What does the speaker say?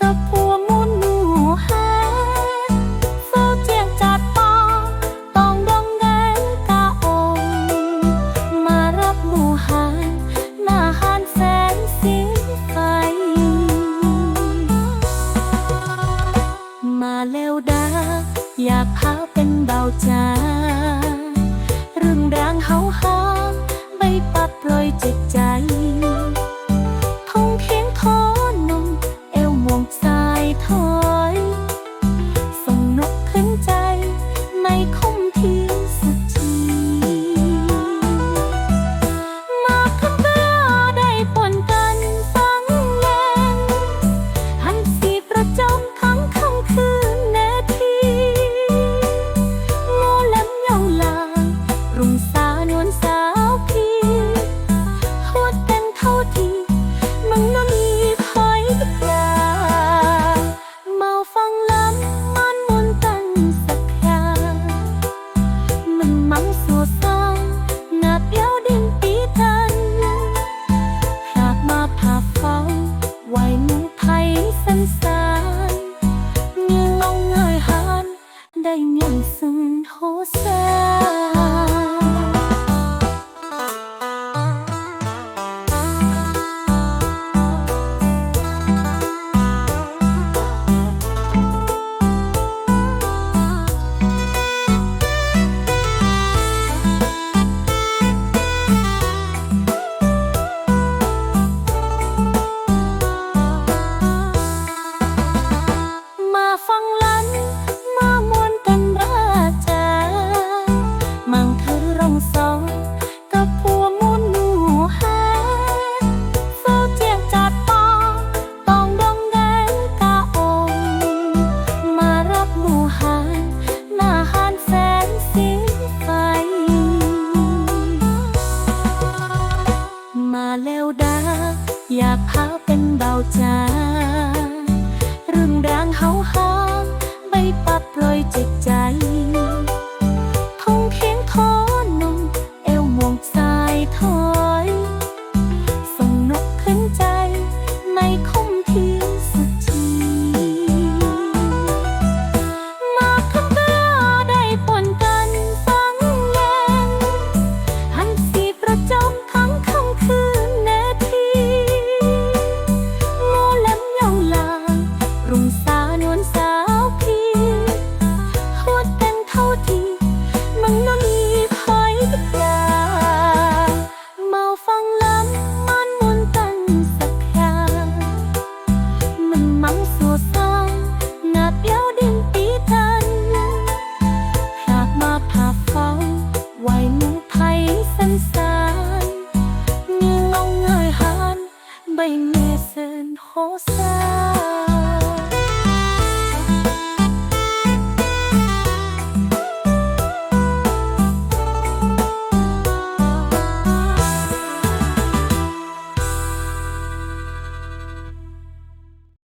กับผัวมูหาเฝ้าเจียงจัดปองตองดองแดงกะอมารับมู่หาหน้าหานแสนสีไฟมาแลวดาอยากพาเป็นเบาจาเรื่องรางเฮาหา องสอนกับผัวมุ่นหนูหาเฝ้าเจียงจัดปองต้องดองแดงกะองมารับหมูหานหน้าหานแสนสีไฟมาแล้วดาอยากพาเป็นเบาจาเรื่องรางเฮาหางใบป